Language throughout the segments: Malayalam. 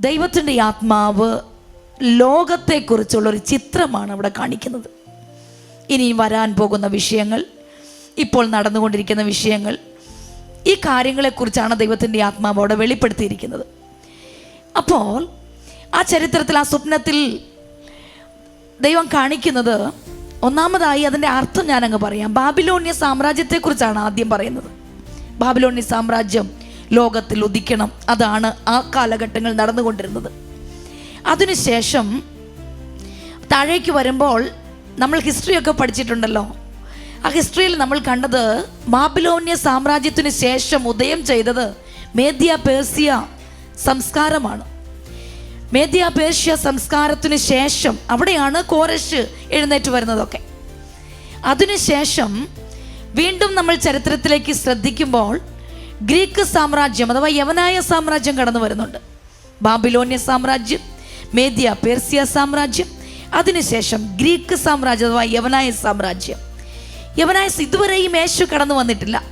ദൈവത്തിന്റെ ആത്മാവ് ലോകത്തെക്കുറിച്ചുള്ള ഒരു ചിത്രമാണ് അവിടെ കാണിക്കുന്നത്. ഇനി വരാൻ പോകുന്ന വിഷയങ്ങൾ ഇപ്പോൾ നടന്നുകൊണ്ടിരിക്കുന്ന വിഷയങ്ങൾ ഈ കാര്യങ്ങളെക്കുറിച്ചാണ് ദൈവത്തിന്റെ ആത്മാവ് അവിടെ വെളിപ്പെടുത്തിയിരിക്കുന്നത്. അപ്പോൾ ആ ചരിത്രത്തിൽ ആ സ്വപ്നത്തിൽ ദൈവം കാണിക്കുന്നത് ഒന്നാമതായി അതിന്റെ അർത്ഥം ഞാനങ്ങ് പറയാം. ബാബിലോണിയ സാമ്രാജ്യത്തെക്കുറിച്ചാണ് ആദ്യം പറയുന്നത്. ബാബിലോണിയ സാമ്രാജ്യം ലോകത്തിൽ ഉദിക്കണം. അതാണ് ആ കാലഘട്ടങ്ങൾ നടന്നുകൊണ്ടിരുന്നത്. അതിനുശേഷം താഴേക്ക് വരുമ്പോൾ നമ്മൾ ഹിസ്റ്ററിയൊക്കെ പഠിച്ചിട്ടുണ്ടല്ലോ. ആ ഹിസ്റ്ററിയിൽ നമ്മൾ കണ്ടത് ബാബിലോണ്യ സാമ്രാജ്യത്തിന് ശേഷം ഉദയം ചെയ്തത് മേദ്യ പേഴ്സ്യ സംസ്കാരമാണ്. മേദ്യ പേർഷ്യ സംസ്കാരത്തിന് ശേഷം അവിടെയാണ് കോരശ് എഴുന്നേറ്റ് വരുന്നതൊക്കെ. അതിനുശേഷം വീണ്ടും നമ്മൾ ചരിത്രത്തിലേക്ക് ശ്രദ്ധിക്കുമ്പോൾ ഗ്രീക്ക് സാമ്രാജ്യം അഥവാ യവനായ സാമ്രാജ്യം കടന്നു വരുന്നുണ്ട്. ബാബിലോണ്യ സാമ്രാജ്യം മേദ്യ പേർസിയ സാമ്രാജ്യം അതിനുശേഷം ഗ്രീക്ക് സാമ്രാജ്യം അഥവാ യവനായ സാമ്രാജ്യം. യവനായ ഇതുവരെയും യേശു കടന്നു വന്നിട്ടില്ല.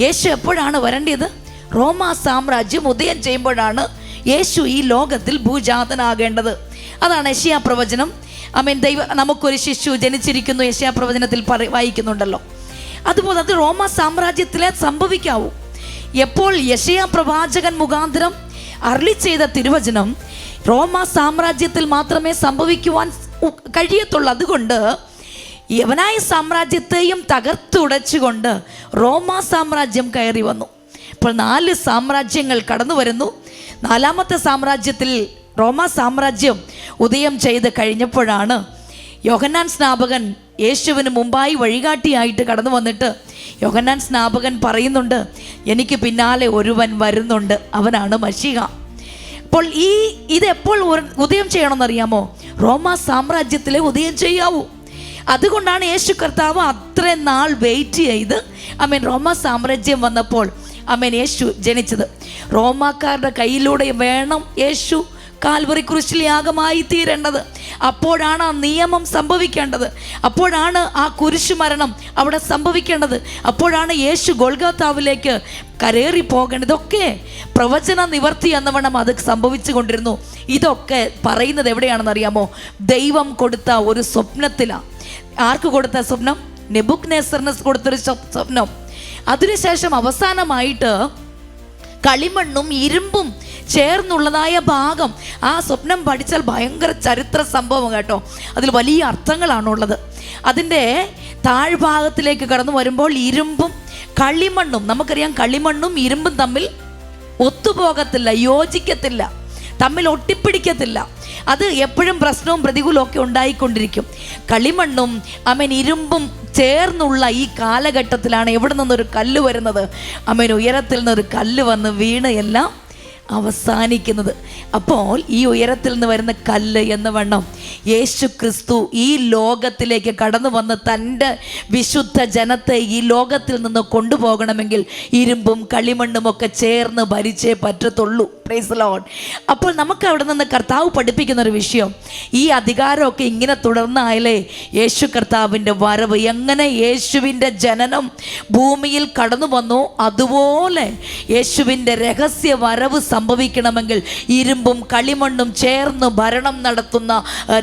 യേശു എപ്പോഴാണ് വരേണ്ടത്? റോമ സാമ്രാജ്യം ഉദയം ചെയ്യുമ്പോഴാണ് യേശു ഈ ലോകത്തിൽ ഭൂജാതനാകേണ്ടത്. അതാണ് യശിയാ പ്രവചനം. അമീൻ ദൈവ നമുക്കൊരു ശിശു ജനിച്ചിരിക്കുന്നു യശിയ പ്രവചനത്തിൽ പറ വായിക്കുന്നുണ്ടല്ലോ. അതുപോലെ അത് റോമ സാമ്രാജ്യത്തിലെ സംഭവിക്കാവൂ. എപ്പോൾ യശയ പ്രവാചകൻ മുഖാന്തരം അർളി ചെയ്ത തിരുവചനം റോമ സാമ്രാജ്യത്തിൽ മാത്രമേ സംഭവിക്കുവാൻ കഴിയത്തുള്ളൂ. അതുകൊണ്ട് യവനായ സാമ്രാജ്യത്തെയും തകർത്തുടച്ചുകൊണ്ട് റോമ സാമ്രാജ്യം കയറി വന്നു. ഇപ്പോൾ നാല് സാമ്രാജ്യങ്ങൾ കടന്നു വരുന്നു. നാലാമത്തെ സാമ്രാജ്യത്തിൽ റോമ സാമ്രാജ്യം ഉദയം ചെയ്ത് കഴിഞ്ഞപ്പോഴാണ് യോഹന്നാൻ സ്നാപകൻ യേശുവിന് മുമ്പായി വഴികാട്ടിയായിട്ട് കടന്നു വന്നിട്ട് യോഹന്നാൻ സ്നാപകൻ പറയുന്നുണ്ട് എനിക്ക് പിന്നാലെ ഒരുവൻ വരുന്നുണ്ട് അവനാണ് മഷിക അപ്പോൾ ഈ ഇതെപ്പോൾ ഉദയം ചെയ്യണമെന്നറിയാമോ? റോമ സാമ്രാജ്യത്തിലെ ഉദയം ചെയ്യാവൂ. അതുകൊണ്ടാണ് യേശു കർത്താവ് അത്രയും നാൾ വെയിറ്റ് ചെയ്ത് അമ്മൻ റോമ സാമ്രാജ്യം വന്നപ്പോൾ അമ്മൻ യേശു ജനിച്ചത്. റോമാക്കാരുടെ കയ്യിലൂടെ വേണം യേശു കാൽവറി കുരിശിൽ യാഗമായി തീരേണ്ടത്. അപ്പോഴാണ് ആ നിയമം സംഭവിക്കേണ്ടത്. അപ്പോഴാണ് ആ കുരിശു മരണം അവിടെ സംഭവിക്കേണ്ടത്. അപ്പോഴാണ് യേശു ഗോൾഗാത്താവിലേക്ക് കരേറി പോകേണ്ടത്. ഇതൊക്കെ പ്രവചന നിവർത്തി എന്നവണ്ണം അത് സംഭവിച്ചു കൊണ്ടിരുന്നു. ഇതൊക്കെ പറയുന്നത് എവിടെയാണെന്ന് അറിയാമോ? ദൈവം കൊടുത്ത ഒരു സ്വപ്നത്തിലാണ് ആർക്ക് കൊടുത്ത സ്വപ്നം? നെബുക് നെസറിന് കൊടുത്തൊരു സ്വപ്നം. അതിനുശേഷം അവസാനമായിട്ട് കളിമണ്ണും ഇരുമ്പും ചേർന്നുള്ളതായ ഭാഗം ആ സ്വപ്നം പഠിച്ചാൽ ഭയങ്കര ചരിത്ര സംഭവം കേട്ടോ. അതിൽ വലിയ അർത്ഥങ്ങളാണുള്ളത്. അതിന്റെ താഴ്ഭാഗത്തിലേക്ക് കടന്നു വരുമ്പോൾ ഇരുമ്പും കളിമണ്ണും നമുക്കറിയാം കളിമണ്ണും ഇരുമ്പും തമ്മിൽ ഒത്തുപോകത്തില്ല യോജിക്കത്തില്ല തമ്മിൽ ഒട്ടിപ്പിടിക്കത്തില്ല. അത് എപ്പോഴും പ്രശ്നവും പ്രതികൂലവും ഒക്കെ ഉണ്ടായിക്കൊണ്ടിരിക്കും. കളിമണ്ണും അമൻ ഇരുമ്പും ചേർന്നുള്ള ഈ കാലഘട്ടത്തിലാണ് എവിടെ നിന്നൊരു കല്ല് വരുന്നത്? അമൻ ഉയരത്തിൽ നിന്നൊരു കല്ല് വന്ന് വീണ് എല്ലാം അവസാനിക്കുന്നത്. അപ്പോൾ ഈ ഉയരത്തിൽ നിന്ന് വരുന്ന കല്ല് എന്ന വണ്ണം യേശു ക്രിസ്തു ഈ ലോകത്തിലേക്ക് കടന്നു വന്ന് തന്റെ വിശുദ്ധ ജനത്തെ ഈ ലോകത്തിൽ നിന്ന് കൊണ്ടുപോകണമെങ്കിൽ ഇരുമ്പും കളിമണ്ണും ഒക്കെ ചേർന്ന് ഭരിച്ചേ പറ്റത്തുള്ളൂ. പ്രൈസ് ലോഡ് അപ്പോൾ നമുക്ക് അവിടെ നിന്ന് കർത്താവ് പഠിപ്പിക്കുന്ന ഒരു വിഷയം ഈ അധികാരമൊക്കെ ഇങ്ങനെ തുടർന്നായാലേ യേശു കർത്താവിന്റെ വരവ് എങ്ങനെ യേശുവിന്റെ ജനനം ഭൂമിയിൽ കടന്നു വന്നു അതുപോലെ യേശുവിന്റെ രഹസ്യ വരവ് സംഭവിക്കണമെങ്കിൽ ഇരുമ്പും കളിമണ്ണും ചേർന്ന് ഭരണം നടത്തുന്ന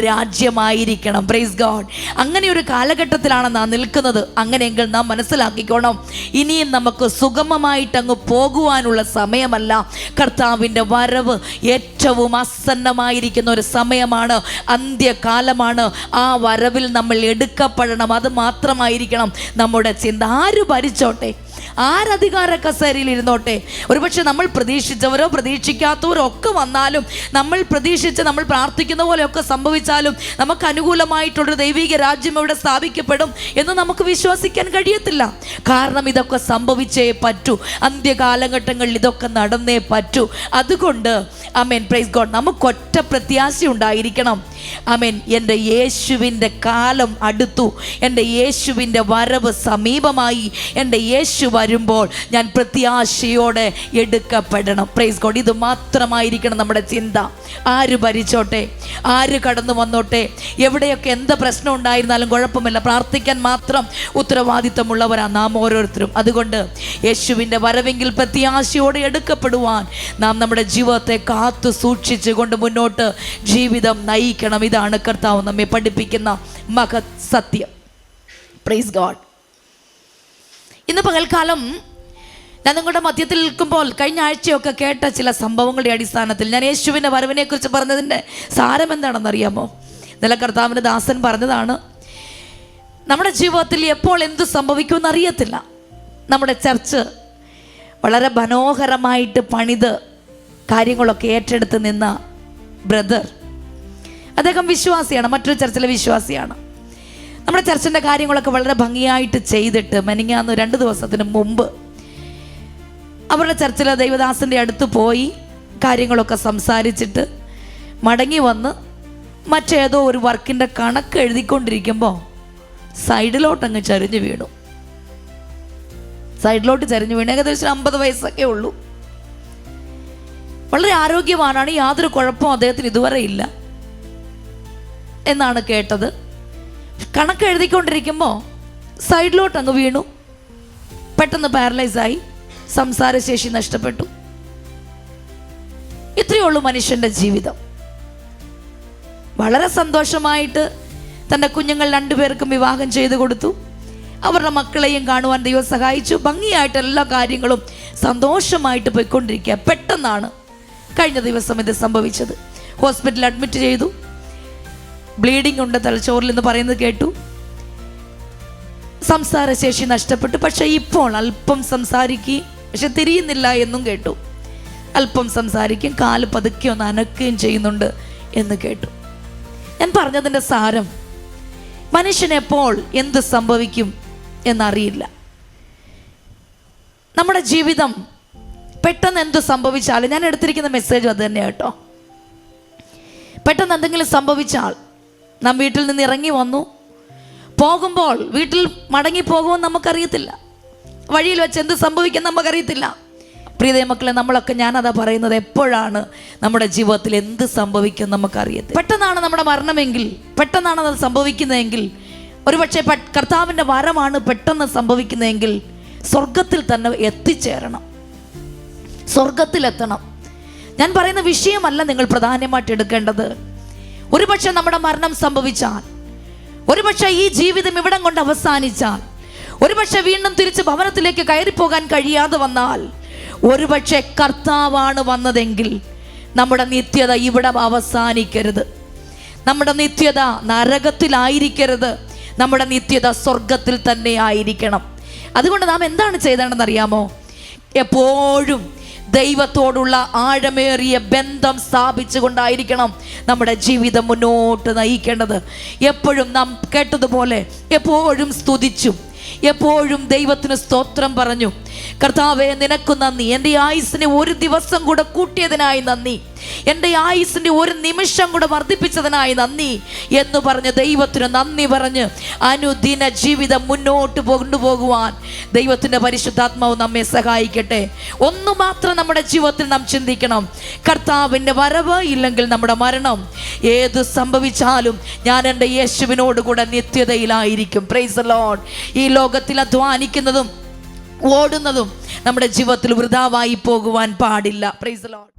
രാജ്യമായിരിക്കണം. പ്രൈസ് ഗോഡ് അങ്ങനെ ഒരു കാലഘട്ടത്തിലാണ് നാം നിൽക്കുന്നത്. അങ്ങനെയെങ്കിൽ നാം മനസ്സിലാക്കിക്കോണം ഇനിയും നമുക്ക് സുഗമമായിട്ടങ്ങ് പോകുവാനുള്ള സമയമല്ല കർത്താവിന്റെ വരവ് ഏറ്റവും ആസന്നമായിരിക്കുന്ന ഒരു സമയമാണ് അന്ത്യകാലമാണ്. ആ വരവിൽ നമ്മൾ എടുക്കപ്പെടണം. അത് മാത്രമായിരിക്കണം നമ്മുടെ ചിന്ത. ആര് ഭരിച്ചോട്ടെ? ആരധികാര കസേരയിൽ ഇരുന്നോട്ടെ. ഒരുപക്ഷെ നമ്മൾ പ്രതീക്ഷിച്ചവരോ പ്രതീക്ഷിക്കാത്തവരോ ഒക്കെ വന്നാലും നമ്മൾ പ്രതീക്ഷിച്ച് നമ്മൾ പ്രാർത്ഥിക്കുന്ന പോലെയൊക്കെ സംഭവിച്ചാലും നമുക്ക് അനുകൂലമായിട്ടുള്ളൊരു ദൈവിക രാജ്യം ഇവിടെ സ്ഥാപിക്കപ്പെടും എന്ന് നമുക്ക് വിശ്വസിക്കാൻ കഴിയത്തില്ല. കാരണം ഇതൊക്കെ സംഭവിച്ചേ പറ്റൂ. അന്ത്യകാലഘട്ടങ്ങളിൽ ഇതൊക്കെ നടന്നേ പറ്റൂ. അതുകൊണ്ട് അമേൻ പ്രൈസ് ഗോഡ് നമുക്കൊറ്റ പ്രത്യാശ ഉണ്ടായിരിക്കണം. അമേൻ എന്റെ യേശുവിന്റെ കാലം അടുത്തു. എന്റെ യേശുവിന്റെ വരവ് സമീപമായി. എന്റെ യേശു വരുമ്പോൾ ഞാൻ പ്രത്യാശയോടെ എടുക്കപ്പെടണം. പ്രൈസ് ഗോഡ് ഇത് മാത്രമായിരിക്കണം നമ്മുടെ ചിന്ത. ആര് ഭരിച്ചോട്ടെ? ആര് കടന്നു വന്നോട്ടെ? എവിടെയൊക്കെ എന്ത് പ്രശ്നം ഉണ്ടായിരുന്നാലും കുഴപ്പമില്ല. പ്രാർത്ഥിക്കാൻ മാത്രം ഉത്തരവാദിത്തമുള്ളവരാണ് നാം ഓരോരുത്തരും. അതുകൊണ്ട് യേശുവിന്റെ വരവെങ്കിൽ പ്രത്യാശയോടെ എടുക്കപ്പെടുവാൻ നാം നമ്മുടെ ജീവിതത്തെ കാത്തു സൂക്ഷിച്ചു കൊണ്ട് മുന്നോട്ട് ജീവിതം നയിക്കണം. ഇതാണ് കർത്താവ് നമ്മെ പഠിപ്പിക്കുന്ന മഹത് സത്യം. പ്രൈസ് ഗോഡ് ഇന്ന് പകൽക്കാലം ഞാൻ നിങ്ങളുടെ മധ്യത്തിൽ നിൽക്കുമ്പോൾ കഴിഞ്ഞ ആഴ്ചയൊക്കെ കേട്ട ചില സംഭവങ്ങളുടെ അടിസ്ഥാനത്തിൽ ഞാൻ യേശുവിന്റെ വരവിനെക്കുറിച്ച് പറഞ്ഞതിന്റെ സാരം എന്താണെന്ന് അറിയാമോ? ഇന്നലെ കർത്താവിന്റെ ദാസൻ പറഞ്ഞതാണ് നമ്മുടെ ജീവിതത്തിൽ എപ്പോൾ എന്ത് സംഭവിക്കുമെന്ന് അറിയത്തില്ല. നമ്മുടെ ചർച്ച് വളരെ മനോഹരമായിട്ട് പണിത് കാര്യങ്ങളൊക്കെ ഏറ്റെടുത്ത് നിന്ന ബ്രദർ. അദ്ദേഹം വിശ്വാസിയാണ് മറ്റൊരു ചർച്ചിലെ വിശ്വാസിയാണ്. നമ്മുടെ ചർച്ചിന്റെ കാര്യങ്ങളൊക്കെ വളരെ ഭംഗിയായിട്ട് ചെയ്തിട്ട് മെനിങ്ങാന്ന് രണ്ട് ദിവസത്തിന് മുമ്പ് അവരുടെ ചർച്ചിലെ ദൈവദാസിന്റെ അടുത്ത് പോയി കാര്യങ്ങളൊക്കെ സംസാരിച്ചിട്ട് മടങ്ങി വന്ന് മറ്റേതോ ഒരു വർക്കിന്റെ കണക്ക് എഴുതിക്കൊണ്ടിരിക്കുമ്പോൾ സൈഡിലോട്ടങ്ങ് ചരിഞ്ഞു വീണു. സൈഡിലോട്ട് ചരിഞ്ഞു വീണു. ഏകദേശം അമ്പത് വയസ്സൊക്കെ ഉള്ളൂ. വളരെ ആരോഗ്യവാനാണ്. യാതൊരു കുഴപ്പവും അദ്ദേഹത്തിന് ഇതുവരെ ഇല്ല. എന്നാണ് കേട്ടത്. കണക്ക് എഴുതിക്കൊണ്ടിരിക്കുമ്പോൾ സൈഡിലോട്ട് അങ്ങ് വീണു. പെട്ടെന്ന് പാരലൈസായി സംസാരശേഷി നഷ്ടപ്പെട്ടു. ഇത്രയേ ഉള്ളൂ മനുഷ്യന്റെ ജീവിതം. വളരെ സന്തോഷമായിട്ട് തന്റെ കുഞ്ഞുങ്ങൾ രണ്ടുപേർക്കും വിവാഹം ചെയ്തു കൊടുത്തു. അവരുടെ മക്കളെയും കാണുവാൻ ദൈവം സഹായിച്ചു. ഭംഗിയായിട്ട് എല്ലാ കാര്യങ്ങളും സന്തോഷമായിട്ട് പോയിക്കൊണ്ടിരിക്കുക പെട്ടെന്നാണ് കഴിഞ്ഞ ദിവസം ഇത് സംഭവിച്ചത്. ഹോസ്പിറ്റലിൽ അഡ്മിറ്റ് ചെയ്തു. ബ്ലീഡിംഗ് ഉണ്ട് തലച്ചോറിൽ എന്ന് പറയുന്നത് കേട്ടു. സംസാരശേഷി നഷ്ടപ്പെട്ടു. പക്ഷെ ഇപ്പോൾ അല്പം സംസാരിക്കുകയും പക്ഷെ തിരിയുന്നില്ല എന്നും കേട്ടു. അല്പം സംസാരിക്കും കാൽ പതുക്കെ ഒന്ന് അനക്കുകയും ചെയ്യുന്നുണ്ട് എന്ന് കേട്ടു. ഞാൻ പറഞ്ഞതിന്റെ സാരം മനുഷ്യനെപ്പോൾ എന്ത് സംഭവിക്കും എന്നറിയില്ല. നമ്മുടെ ജീവിതം പെട്ടെന്ന് എന്ത് സംഭവിച്ചാലും ഞാൻ എടുത്തിരിക്കുന്ന മെസ്സേജ് അത് തന്നെ കേട്ടോ. പെട്ടെന്ന് എന്തെങ്കിലും സംഭവിച്ചാൽ നാം വീട്ടിൽ നിന്ന് ഇറങ്ങി വന്നു. പോകുമ്പോൾ വീട്ടിൽ മടങ്ങി പോകുമെന്ന് നമുക്കറിയത്തില്ല. വഴിയിൽ വെച്ച് എന്ത് സംഭവിക്കും നമുക്കറിയത്തില്ല. പ്രിയതേ മക്കളെ നമ്മളൊക്കെ ഞാനതാ പറയുന്നത് എപ്പോഴാണ് നമ്മുടെ ജീവിതത്തിൽ എന്ത് സംഭവിക്കും നമുക്കറിയത്തില്ല. പെട്ടെന്നാണ് നമ്മുടെ മരണമെങ്കിൽ പെട്ടെന്നാണ് അത് സംഭവിക്കുന്നതെങ്കിൽ ഒരുപക്ഷെ കർത്താവിന്റെ വരമാണ് പെട്ടെന്ന് സംഭവിക്കുന്നതെങ്കിൽ സ്വർഗത്തിൽ തന്നെ എത്തിച്ചേരണം. സ്വർഗത്തിലെത്തണം ഞാൻ പറയുന്ന വിഷയമല്ല നിങ്ങൾ പ്രധാനമായിട്ട് എടുക്കേണ്ടത്. ഒരുപക്ഷെ നമ്മുടെ മരണം സംഭവിച്ചാൽ ഒരുപക്ഷെ ഈ ജീവിതം ഇവിടം കൊണ്ട് അവസാനിച്ചാൽ ഒരുപക്ഷെ വീണ്ടും തിരിച്ച് ഭവനത്തിലേക്ക് കയറിപ്പോകാൻ കഴിയാതെ വന്നാൽ ഒരുപക്ഷെ കർത്താവാണ് വന്നതെങ്കിൽ നമ്മുടെ നിത്യത ഇവിടെ അവസാനിക്കരുത്. നമ്മുടെ നിത്യത നരകത്തിലായിരിക്കരുത്. നമ്മുടെ നിത്യത സ്വർഗത്തിൽ തന്നെ ആയിരിക്കണം. അതുകൊണ്ട് നാം എന്താണ് ചെയ്തതെന്ന് അറിയാമോ എപ്പോഴും ദൈവത്തോടുള്ള ആഴമേറിയ ബന്ധം സ്ഥാപിച്ചുകൊണ്ടായിരിക്കണം നമ്മുടെ ജീവിതം മുന്നോട്ട് നയിക്കേണ്ടത്. എപ്പോഴും നാം കേട്ടതുപോലെ എപ്പോഴും സ്തുതിച്ചും. എപ്പോഴും ദൈവത്തിന് സ്തോത്രം പറഞ്ഞു. കർത്താവെ നിനക്ക് നന്ദി. എന്റെ ആയുസ്സിനെ ഒരു ദിവസം കൂടെ കൂട്ടിയതിനായി നന്ദി. എന്റെ ആയുസിന്റെ ഒരു നിമിഷം കൂടെ വർദ്ധിപ്പിച്ചതിനായി നന്ദി എന്ന് പറഞ്ഞ് ദൈവത്തിന് നന്ദി പറഞ്ഞ് അനുദിന ജീവിതം മുന്നോട്ട് കൊണ്ടുപോകുവാൻ ദൈവത്തിന്റെ പരിശുദ്ധാത്മാവ് നമ്മെ സഹായിക്കട്ടെ. ഒന്ന് മാത്രം നമ്മുടെ ജീവിതത്തിൽ നാം ചിന്തിക്കണം. കർത്താവിന്റെ വരവ് ഇല്ലെങ്കിൽ നമ്മുടെ മരണം. ഏത് സംഭവിച്ചാലും ഞാൻ എന്റെ യേശുവിനോട് കൂടെ നിത്യതയിലായിരിക്കും. പ്രൈസ് ലോഡ് ഈ ലോകത്തിൽ അധ്വാനിക്കുന്നതും ഓടുന്നതും നമ്മുടെ ജീവിതത്തിൽ വൃതാവായി പോകുവാൻ പാടില്ല. Price load